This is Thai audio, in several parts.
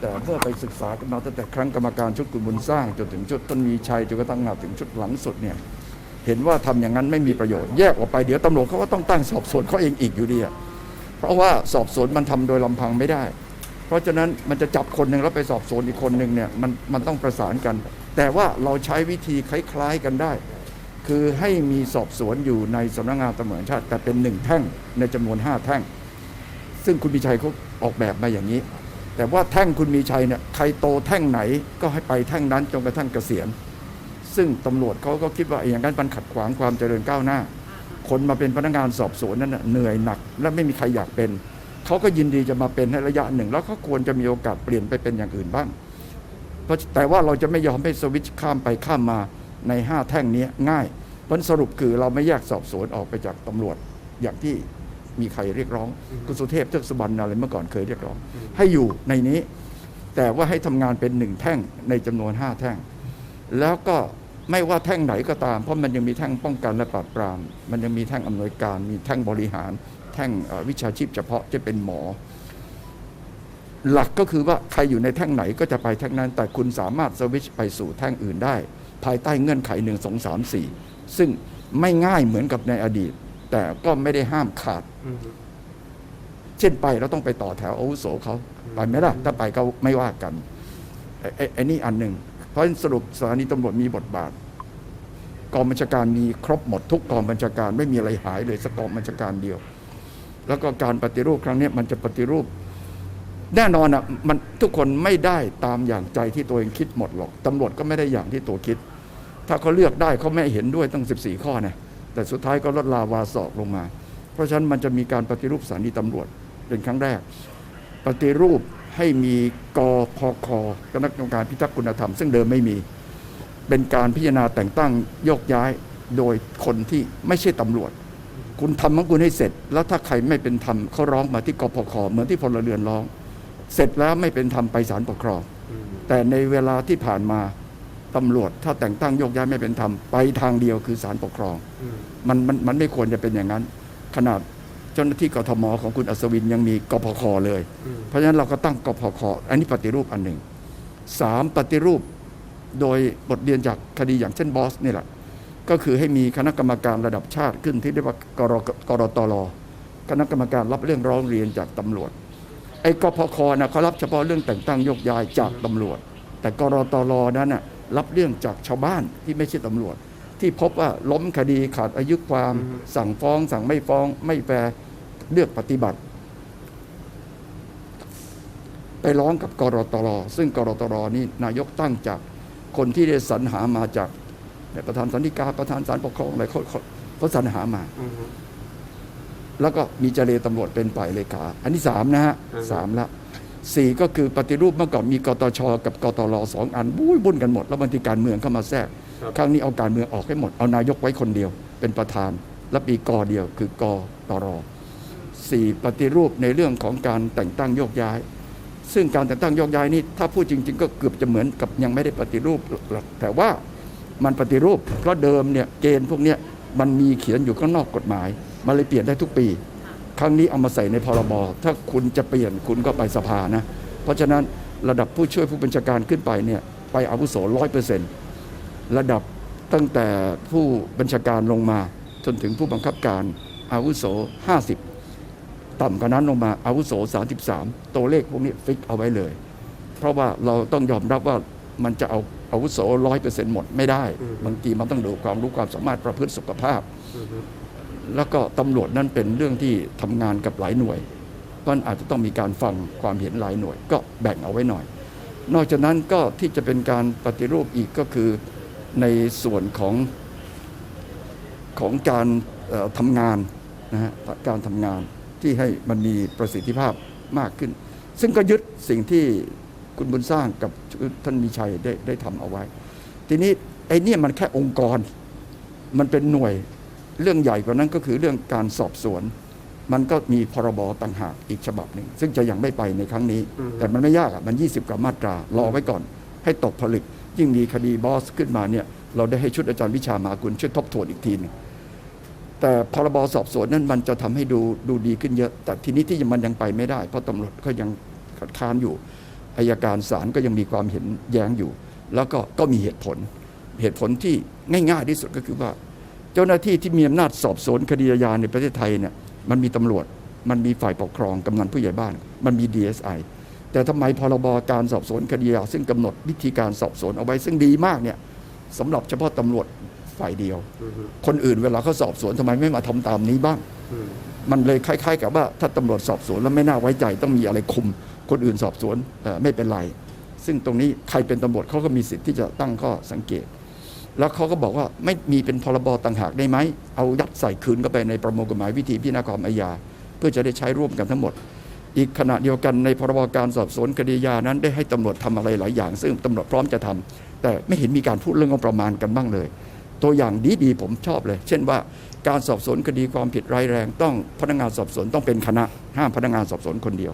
แต่เมื่อไปศึกษากันมาตั้งแต่ครั้งกรรมการชุดคุณบุญสร้างจนถึงชุดต้นมีชัยจนกระทั่งมาถึงชุดหลังสุดเนี่ยเห็นว่าทำอย่างนั้นไม่มีประโยชน์แยกออกไปเดี๋ยวตำรวจเขาก็ต้องตั้งสอบสวนเขาเองอีกอยู่ดีเพราะว่าสอบสวนมันทำโดยลำพังไม่ได้ เพราะฉะนั้นมันจะจับคนหนึ่งแล้วไปสอบสวนอีกคนหนึ่งเนี่ยมันมันต้องประสานกัน แต่ว่าเราใช้วิธีคล้าย ๆกันได้ คือให้มีสอบสวนอยู่ในสำนักงานตำรวจแห่งชาติแต่เป็นหนึ่งแท่งในจำนวนห้าแท่ง ซึ่งคุณมีชัยเขาออกแบบมาอย่างนี้ แต่ว่าแท่งคุณมีชัยเนี่ยใครโตแท่งไหนก็ให้ไปแท่งนั้นจนกระทั่งเกษียณ ซึ่งตำรวจเขาก็คิดว่าอย่างนั้นมันขัดขวางความเจริญก้าวหน้า คนมาเป็นพนักงานสอบสวนนั้นน่ะเหนื่อยหนัก และไม่มีใครอยากเป็น เขาก็ยินดีจะมาเป็นให้ระยะหนึ่ง แล้วเขาควรจะมีโอกาสเปลี่ยนไปเป็นอย่างอื่นบ้างเพราะแต่ว่าเราจะไม่ยอมให้สวิตช์ข้ามไปข้ามมาในห้าแท่งนี้ง่ายผลสรุปคือเราไม่แยกสอบสวนออกไปจากตำรวจอย่างที่ มีใครเรียกร้อง คุณสุเทพเทือกสุบรรณอะไรเมื่อก่อนเคยเรียกร้อง ให้อยู่ในนี้ แต่ว่าให้ทำงานเป็นหนึ่งแท่งในจำนวนห้าแท่ง แล้วก็ไม่ว่าแท่งไหนก็ตาม เพราะมันยังมีแท่งป้องกันและปราบปราม มันยังมีแท่งอำนวยการ มีแท่งบริหาร แท่งเอ่อวิชาชีพเฉพาะจะเป็นหมอ หลักก็คือว่าใครอยู่ในแท่งไหนก็จะไปแท่งนั้น แต่คุณสามารถสวิตชไปสู่แท่งอื่นได้ ภายใต้เงื่อนไขหนึ่งสองสามสี่ซึ่งไม่ง่ายเหมือนกับในอดีต แต่ก็ไม่ได้ห้ามขาดอืมเช่นไปเราต้องไปต่อแถวอาวุโสเขาไปไหมล่ะถ้าไปก็ไม่ว่ากันไอ้ไอ้ไอ้นี่อันหนึ่งเพราะฉะนั้นสรุปสถานีตำรวจมีบทบาทกองบัญชาการมีครบหมดทุกกองบัญชาการไม่มีอะไรหายเลยสักกองบัญชาการเดียว แล้วก็การปฏิรูปครั้งเนี้ยมันจะปฏิรูป แน่นอนอะมันทุกคนไม่ได้ตามอย่างใจที่ตัวเองคิดหมดหรอกตำรวจก็ไม่ได้อย่างที่ตัวคิด ถ้าเขาเลือกได้เขาไม่เห็นด้วยตั้ง 14 ข้อนะ แต่สุดท้ายก็ลดลาวาสอกลงมา เพราะฉะนั้นมันจะมีการปฏิรูปสถานีตำรวจเป็นครั้งแรก ปฏิรูปให้มีกพคคณะกรรมการพิทักษ์คุณธรรม ซึ่งเดิมไม่มี เป็นการพิจารณาแต่งตั้งโยกย้ายโดยคนที่ไม่ใช่ตำรวจ คุณทำของคุณให้เสร็จ แล้วถ้าใครไม่เป็นธรรมเขาร้องมาที่กพคเหมือนที่พลเรือนร้อง เสร็จแล้วไม่เป็นธรรมไปศาลปกครองแต่ในเวลาที่ผ่านมา ตำรวจถ้าแต่งตั้งโยกย้ายไม่เป็นธรรมไปทางเดียวคือศาลปกครองอืมมันมันมันไม่ควรจะเป็นอย่างนั้น ขนาดเจ้าหน้าที่กทมของคุณอัศวินยังมีกพคเลยอืมเพราะฉะนั้นเราก็ตั้งกพคอันนี้ปฏิรูปอันหนึ่งสามปฏิรูปโดยบทเรียนจากคดีอย่างเช่นบอสนี่แหละ ก็คือให้มีคณะกรรมการระดับชาติขึ้นที่เรียกว่ากรกรตลคณะกรรมการรับเรื่องร้องเรียนจากตำรวจไอ้กพคนะเขารับเฉพาะเรื่องแต่งตั้งโยกย้ายจากตำรวจ แต่กรตลนั้นน่ะ รับเรื่องจากชาวบ้านที่ไม่ใช่ตำรวจ ที่พบว่าล้มคดีขาดอายุความ สั่งฟ้อง สั่งไม่ฟ้อง ไม่แฟร์เลือกปฏิบัติ ไปร้องกับกรตลซึ่งกรตลนี่นายกตั้งจากคนที่ได้สรรหามาจากประธานสันติกาประธานศาลปกครองอะไรเขาเขาเขาสรรหามาอืมแล้วก็มีเจรตำรวจเป็นฝ่ายเลขา อันที่สามนะฮะอือฮึสามละ สี่ก็คือปฏิรูปเมื่อก่อนมีกตชกับกตลสองอันบุ้ยบุ่นกันหมด แล้วบางทีการเมืองเข้ามาแทรกครับครั้งนี้เอาการเมืองออกให้หมด เอานายกไว้คนเดียว เป็นประธาน และปีกอเดียวคือกตรสี่ปฏิรูปในเรื่องของการแต่งตั้งโยกย้าย ซึ่งการแต่งตั้งโยกย้ายนี่ถ้าพูดจริง ๆ ก็เกือบจะเหมือนกับยังไม่ได้ปฏิรูปหรอกแต่ว่ามันปฏิรูปเพราะเดิมเนี่ยเกณฑ์พวกเนี้ยมันมีเขียนอยู่ข้างนอกกฎหมาย มันเลยเปลี่ยนได้ทุกปี ครั้งนี้เอามาใส่ในพรบถ้าคุณจะเปลี่ยนคุณก็ไปสภานะ เพราะฉะนั้นระดับผู้ช่วยผู้บัญชาการขึ้นไปเนี่ยไปอาวุโสร้อยเปอร์เซ็นต์ระดับตั้งแต่ผู้บัญชาการลงมา จนถึงผู้บังคับการอาวุโส 50 ต่ำกว่านั้นลงมาอาวุโส 33 ตัวเลขพวกนี้ฟิกเอาไว้เลย เพราะว่าเราต้องยอมรับว่ามันจะเอาอาวุโสร้อยเปอร์เซ็นต์หมดไม่ได้ บางทีมันต้องดูความรู้ความสามารถประพฤติสุขภาพอืม แล้วก็ตำรวจนั้นเป็นเรื่องที่ทำงานกับหลายหน่วยเพราะฉะนั้นอาจจะต้องมีการฟังความเห็นหลายหน่วย ก็แบ่งเอาไว้หน่อย นอกจากนั้นก็ที่จะเป็นการปฏิรูปอีกก็คือในส่วนของของการทำงานนะฮะการทำงานที่ให้มันมีประสิทธิภาพมากขึ้น ซึ่งก็ยึดสิ่งที่คุณบุญสร้างกับท่านมีชัยได้ได้ทำเอาไว้ ทีนี้ไอ้นี่มันแค่องค์กร มันเป็นหน่วย เรื่องใหญ่กว่านั้นก็คือเรื่องการสอบสวน มันก็มีพรบต่างหากอีกฉบับหนึ่ง ซึ่งจะยังไม่ไปในครั้งนี้ แต่มันไม่ยากอะมัน 20 กว่ามาตรารอไว้ก่อน ให้ตกผลึก ยิ่งมีคดีบอสขึ้นมาเนี่ยเราได้ให้ชุดอาจารย์วิชามากุลช่วยทบทวนอีกทีหนึงแต่พรบสอบสวนนั้นมันจะทำให้ดูดูดีขึ้นเยอะ แต่ทีนี้ที่มันยังไปไม่ได้ เพราะตำรวจก็ยังคัดค้านอยู่อายการศาลก็ยังมีความเห็นแย้งอยู่ แล้วก็ก็มีเหตุผล เหตุผลที่ง่าย ๆ ที่สุดก็คือว่าเจ้าหน้าที่ที่มีอำนาจสอบสวนคดีอาญาในประเทศไทยเนี่ยมันมีตำรวจ มันมีฝ่ายปกครองกำนันผู้ใหญ่บ้าน มันมี DSI แต่ทำไมพรบการสอบสวนคดีอาญาซึ่งกำหนดวิธีการสอบสวนเอาไว้ซึ่งดีมากเนี่ยสำหรับเฉพาะตำรวจฝ่ายเดียว คนอื่นเวลาเขาสอบสวนทำไมไม่มาทำตามนี้บ้าง มันเลยคล้าย ๆ กับว่าถ้าตำรวจสอบสวนแล้วไม่น่าไว้ใจต้องมีอะไรคุม คนอื่นสอบสวนไม่เป็นไร ซึ่งตรงนี้ใครเป็นตำรวจเขาก็มีสิทธิ์ที่จะตั้งข้อสังเกต แล้วเขาก็บอกว่าไม่มีเป็นพรบต่างหากได้ไหม เอายัดใส่คืนเข้าไปในประมวลกฎหมายวิธีพิจารณาความอาญา เพื่อจะได้ใช้ร่วมกันทั้งหมด อีกขณะเดียวกันในพรบการสอบสวนคดีอานั้นได้ให้ตำรวจทำอะไรหลายอย่าง ซึ่งตำรวจพร้อมจะทำแต่ไม่เห็นมีการพูดเรื่องงบประมาณกันบ้างเลย ตัวอย่างดีๆผมชอบเลย เช่นว่าการสอบสวนคดีความผิดร้ายแรงต้องพนักงานสอบสวนต้องเป็นคณะ ห้ามพนักงานสอบสวนคนเดียว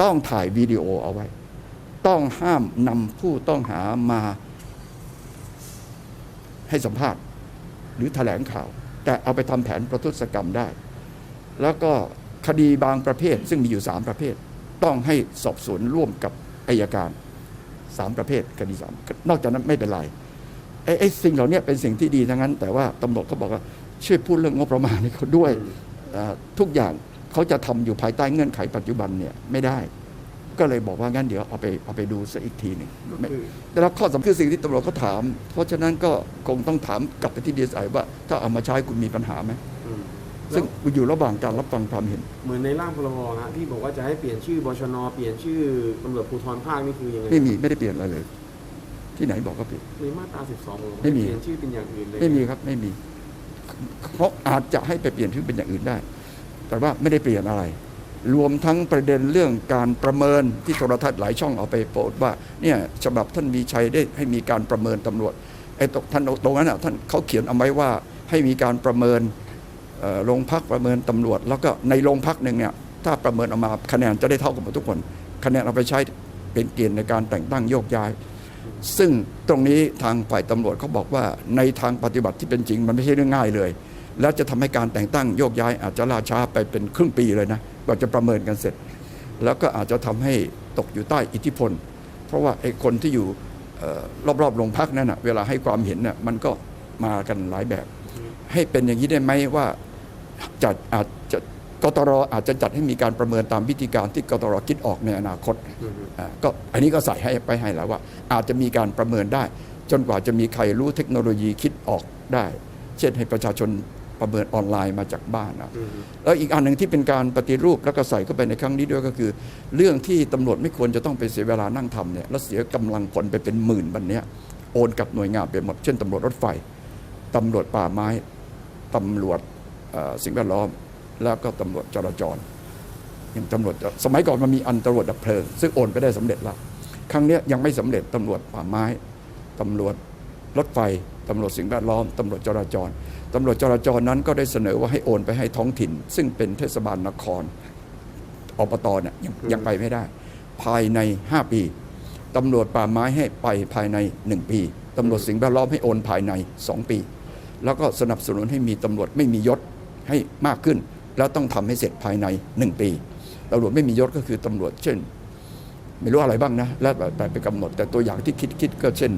ต้องถ่ายวิดีโอเอาไว้ ต้องห้ามนำผู้ต้องหามา ให้สัมภาษณ์ หรือแถลงข่าว แต่เอาไปทำแผนประทุษกรรมได้ แล้วก็คดีบางประเภทซึ่งมีอยู่สามประเภท ต้องให้สอบสวนร่วมกับอายการสามประเภทคดีสามนอกจากนั้นไม่เป็นไรไอ้ไอ้สิ่งเหล่านี้เป็นสิ่งที่ดีทั้งนั้น แต่ว่าตำรวจเขาบอกว่าช่วยพูดเรื่องงบประมาณให้เขาด้วยทุกอย่างเขาจะทำอยู่ภายใต้เงื่อนไขปัจจุบันเนี่ยไม่ได้ ก็เลยบอกว่างั้นเดี๋ยวเอาไปเอาไปดูสักอีกทีหนึ่งก็ไม่คือได้รับข้อสำคัญคือสิ่งที่ตำรวจเขาถาม เพราะฉะนั้นก็คงต้องถามกลับไปที่ดีไอว่า ถ้าเอามาใช้คุณมีปัญหาไหมอืมซึ่งแล้วอยู่ระหว่างการรับฟังความเห็น เหมือนในร่างพรบฮะที่บอกว่าจะให้เปลี่ยนชื่อบชนเปลี่ยนชื่อตำรวจภูธรภาคนี่คือยังไงไม่มีไม่ได้เปลี่ยนอะไรเลย ที่ไหนบอกก็เปลี่ยนในมาตรา12บอกว่าไม่มีเปลี่ยนชื่อเป็นอย่างอื่นเลยไม่มีครับไม่มีเพราะอาจจะให้ไปเปลี่ยนชื่อเป็นอย่างอื่นได้ แต่ว่าไม่ได้เปลี่ยนอะไร รวมทั้งประเด็นเรื่องการประเมินที่โทรทัศน์หลายช่องเอาไปโปรดว่าเนี่ยฉบับท่านมีชัยได้ให้มีการประเมินตำรวจไอ้ตรงท่านตรงนั้นอะท่านเขาเขียนเอาไว้ว่าให้มีการประเมินโรงพักประเมินตำรวจ แล้วก็ในโรงพักหนึ่งเนี่ยถ้าประเมินออกมาคะแนนจะได้เท่ากันหมดทุกคน คะแนนเอาไปใช้เป็นเกณฑ์ในการแต่งตั้งโยกย้าย ซึ่งตรงนี้ทางฝ่ายตำรวจเขาบอกว่าในทางปฏิบัติที่เป็นจริงมันไม่ใช่เรื่องง่ายเลย แล้วจะทำให้การแต่งตั้งโยกย้ายอาจจะล่าช้าไปเป็นครึ่งปีเลยนะกว่าจะประเมินกันเสร็จ แล้วก็อาจจะทำให้ตกอยู่ใต้อิทธิพล เพราะว่าไอ้คนที่อยู่รอบๆโรงพักนั่นนะเวลาให้ความเห็นน่ะมันก็มากันหลายแบบ ให้เป็นอย่างนี้ได้ไหมว่าจัดอาจจะกตรอาจจะจัดให้มีการประเมินตามวิธีการที่กตรคิดออกในอนาคตก็อันนี้ก็ใส่ให้ไปให้แล้วว่า อาจจะมีการประเมินได้ จนกว่าจะมีใครรู้เทคโนโลยีคิดออกได้ เช่นให้ประชาชน ประเมินออนไลน์มาจากบ้านนะอืมฮึแล้วอีกอันหนึ่งที่เป็นการปฏิรูปแล้วก็ใส่เข้าไปในครั้งนี้ด้วยก็คือ เรื่องที่ตำรวจไม่ควรจะต้องไปเสียเวลานั่งทำเนี่ยแล้วเสียกำลังพลไปเป็นหมื่นบันเนี้ยโอนกับหน่วยงานไปหมดเช่นตำรวจรถไฟตำรวจป่าไม้ตำรวจเอ่อสิ่งแวดล้อม แล้วก็ตำรวจจราจรอย่างตำรวจจะสมัยก่อนมันมีอันตำรวจดับเพลิง ซึ่งโอนไปได้สำเร็จแล้วครั้งเนี้ยยังไม่สำเร็จตำรวจป่าไม้ตำรวจรถไฟตำรวจสิ่งแวดล้อมตำรวจจราจร ตำรวจจราจรนั้นก็ได้เสนอว่าให้โอนไปให้ท้องถิ่น ซึ่งเป็นเทศบาลนครอบตเนี่ยยังยังไปไม่ได้ ภายใน 5 ปีตำรวจป่าไม้ให้ไปภายใน 1 ปีตำรวจสิ่งแวดล้อมให้โอนภายใน 2 ปี แล้วก็สนับสนุนให้มีตำรวจไม่มียศให้มากขึ้น แล้วต้องทำให้เสร็จภายใน 1 ปีตำรวจไม่มียศก็คือตำรวจเช่น ไม่รู้อะไรบ้างนะ แล้วแต่แต่ไปกำหนดแต่ตัวอย่างที่คิดคิดก็เช่น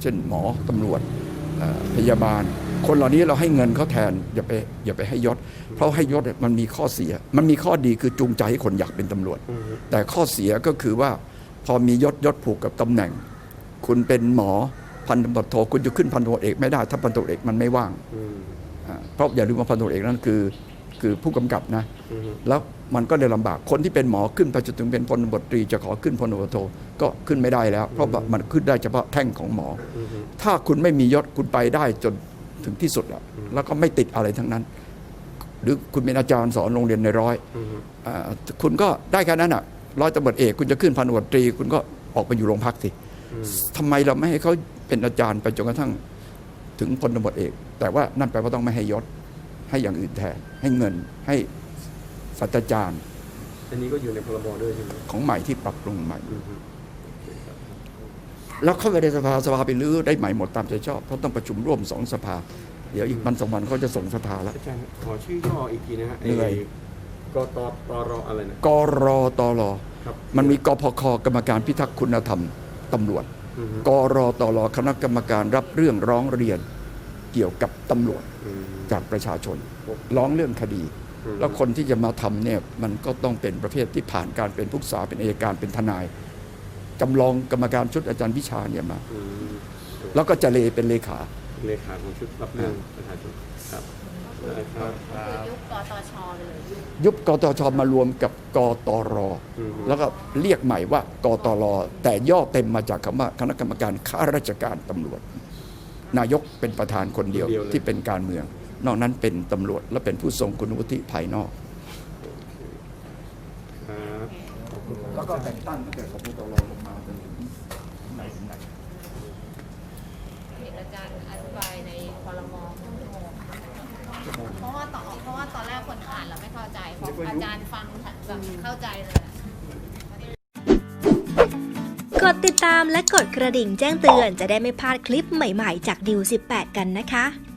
เช่นหมอตำรวจเอ่อพยาบาล คนเหล่านี้เราให้เงินเขาแทนอย่าไปอย่าไปให้ยศ เพราะให้ยศมันมีข้อเสีย มันมีข้อดีคือจูงใจให้คนอยากเป็นตำรวจ แต่ข้อเสียก็คือว่าพอมียศยศผูกกับตำแหน่ง คุณเป็นหมอพันตำรวจโทคุณจะขึ้นพันตำรวจเอกไม่ได้ ถ้าพันตำรวจเอกมันไม่ว่างเพราะอย่าลืมว่าพันตำรวจเอกนั่นคือ คือผู้กำกับนะ แล้วมันก็เลยลำบากคนที่เป็นหมอขึ้นไปจนถึงเป็นพลตำรวจตรี จะขอขึ้นพลตำรวจโทก็ขึ้นไม่ได้แล้ว เพราะว่ามันขึ้นได้เฉพาะแท่งของหมอ ถ้าคุณไม่มียศคุณไปได้จน ถึงที่สุดแล้วแล้วก็ไม่ติดอะไรทั้งนั้น หรือคุณเป็นอาจารย์สอนโรงเรียนในร้อยอืมฮึอ่าคุณก็ได้แค่นั้นอะร้อยตำรวจเอกคุณจะขึ้นพันตำรวจตรี คุณก็ออกไปอยู่โรงพักสิอืมทำไมเราไม่ให้เขาเป็นอาจารย์ไปจนกระทั่งถึงพลตำรวจเอก แต่ว่านั่นแปลว่าต้องไม่ให้ยศให้อย่างอื่นแทนให้เงินให้ศาสตราจารย์อันนี้ก็อยู่ในพรบด้วยใช่ไหมของใหม่ที่ปรับปรุงใหม่ อืมฮึโอเคครับ แล้วเข้าไปในสภาสภาไปรื้อได้ใหม่หมดตามใจชอบเพราะต้องประชุมร่วมสองสภา เดี๋ยวอีกวันสองวันเขาจะส่งสภาแล้วอาจารย์ขอชื่อย่ออีกทีนะฮะไอ้เหนื่อยกตตรอะไรนะกรตลครับมันมีกพคกรรมการพิทักษ์คุณธรรมตำรวจอือฮึกรตลคณะกรรมการรับเรื่องร้องเรียนเกี่ยวกับตำรวจอืมจากประชาชน ร้องเรื่องคดีอืมแล้วคนที่จะมาทำเนี่ยมันก็ต้องเป็นประเภทที่ผ่านการเป็นผู้ศึกษาเป็นอัยการเป็นทนาย จำลองกรรมการชุดอาจารย์วิชาเนี่ยมา อืมแล้วก็จะเลเป็นเลขา เลขาของชุดรับเรื่องประชาชนครับได้ครับคือยุคกตชเลย ยุบกตชมารวมกับกตร อืมแล้วก็เรียกใหม่ว่ากตร แต่ย่อเต็มมาจากคำว่าคณะกรรมการข้าราชการตำรวจ นายกเป็นประธานคนเดียวที่เป็นการเมือง นอกนั้นเป็นตำรวจและเป็นผู้ทรงคุณวุฒิภายนอก ครับ แล้วก็แต่งตั้งตั้งแต่สพตรลงมาจนถึงไหนถึงไหน เห็นอาจารย์อธิบายในคอรมอเพ ราะว่าต่อเพราะว่าตอนแรกคนอ่านแล้วไม่เข้าใจพออาจารย์ฟังแบบเข้าใจเลยอะกดติดตามและกดกระดิ่งแจ้งเตือนจะได้ไม่พลาดคลิปใหม่ๆ จากดิว18 กันนะคะ